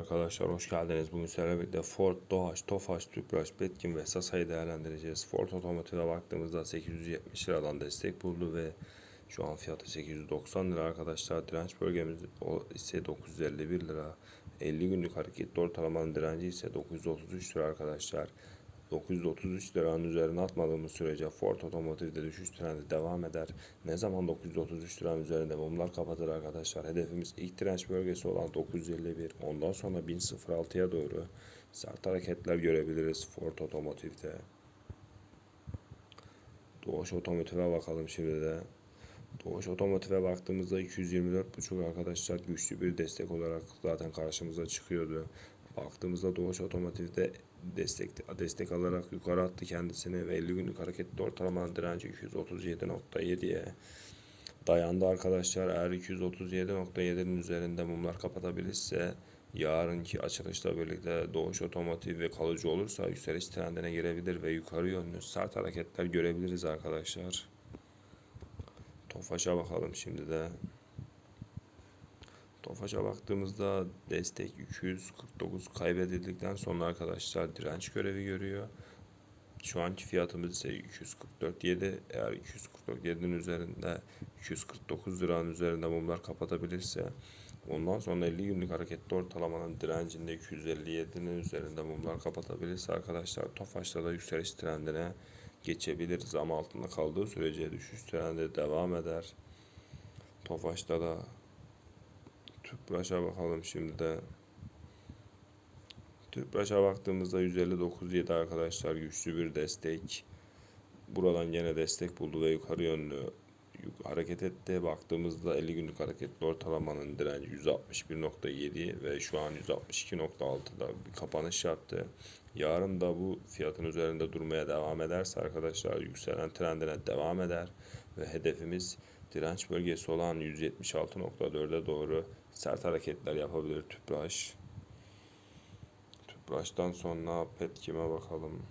Arkadaşlar hoş geldiniz. Bugün sizlerle birlikte Ford, Doğaç, Tofaş, Tüpraş, Betkin ve Sasa'yı değerlendireceğiz. Ford Otomotiv'e baktığımızda 870 liradan destek buldu ve şu an fiyatı 890 lira arkadaşlar. Direnç bölgemiz ise 951 lira. 50 günlük hareketli ortalamanın direnci ise 933 lira arkadaşlar. 933 liranın üzerine atmadığımız sürece Ford Otomotiv'de düşüş trendi devam eder. Ne zaman 933 liranın üzerinde mumlar kapatır arkadaşlar. Hedefimiz ilk direnç bölgesi olan 951. Ondan sonra 1006'ya doğru sert hareketler görebiliriz Ford Otomotiv'de. Doğuş Otomotiv'e bakalım şimdi de. Doğuş Otomotiv'e baktığımızda 224.5 arkadaşlar güçlü bir destek olarak zaten karşımıza çıkıyordu. Baktığımızda Doğuş Otomotiv'de destek destek alarak yukarı attı kendisini ve 50 günlük hareketli ortalamanın direnci 237.7'ye dayandı arkadaşlar. Eğer 237.7'nin üzerinde mumlar kapatabilirse yarınki açılışla birlikte Doğuş Otomotiv ve kalıcı olursa yükseliş trendine girebilir ve yukarı yönlü sert hareketler görebiliriz arkadaşlar. Tofaş'a bakalım şimdi de. Tofaş'a baktığımızda destek 249 kaybedildikten sonra arkadaşlar direnç görevi görüyor. Şu anki fiyatımız ise 244.7. Eğer 244.7'nin üzerinde 249 liranın üzerinde mumlar kapatabilirse ondan sonra 50 günlük hareketli ortalamanın direncinde 257'nin üzerinde mumlar kapatabilirse arkadaşlar Tofaş'ta da yükseliş trendine geçebiliriz ama altında kaldığı sürece düşüş trendi devam eder. Tofaş'ta da Tüpraş'a bakalım şimdi de. Tüpraş'a baktığımızda 159.7 arkadaşlar güçlü bir destek. Buradan gene destek buldu ve yukarı yönlü hareket etti. Baktığımızda 50 günlük hareketli ortalamanın direnci 161.7 ve şu an 162.6'da bir kapanış yaptı. Yarın da bu fiyatın üzerinde durmaya devam ederse arkadaşlar yükselen trendine devam eder ve hedefimiz direnç bölgesi olan 176.4'e doğru sert hareketler yapabilir Tüpraş. Tüpraş'tan sonra Petkim'e bakalım.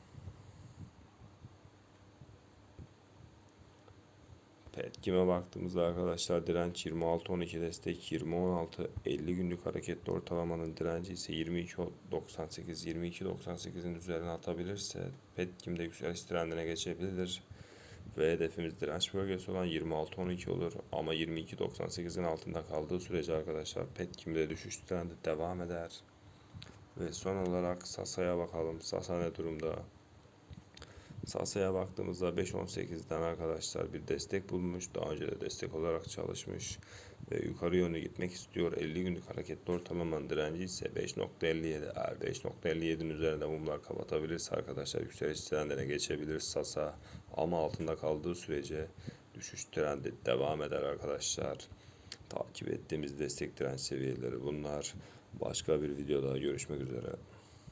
Petkim'e baktığımızda arkadaşlar direnç 26.12 destek 20.16 50 günlük hareketli ortalamanın direnci ise 22.98 22.98'in üzerine atabilirse Petkim'de yükseliş trendine geçebilir ve hedefimiz direnç bölgesi olan 26.12 olur ama 22.98'in altında kaldığı sürece arkadaşlar Petkim'de düşüş trendi devam eder. Ve son olarak Sasa'ya bakalım. Sasa ne durumda? Sasa'ya baktığımızda 5.18'den arkadaşlar bir destek bulmuş. Daha önce de destek olarak çalışmış ve yukarı yönlü gitmek istiyor. 50 günlük hareketli ortalamanın direnci ise 5.57. Eğer 5.57'nin üzerinde mumlar kapatabilirse arkadaşlar yükseliş trendine geçebilir Sasa. Ama altında kaldığı sürece düşüş trendi devam eder arkadaşlar. Takip ettiğimiz destek direnç seviyeleri bunlar. Başka bir videoda görüşmek üzere.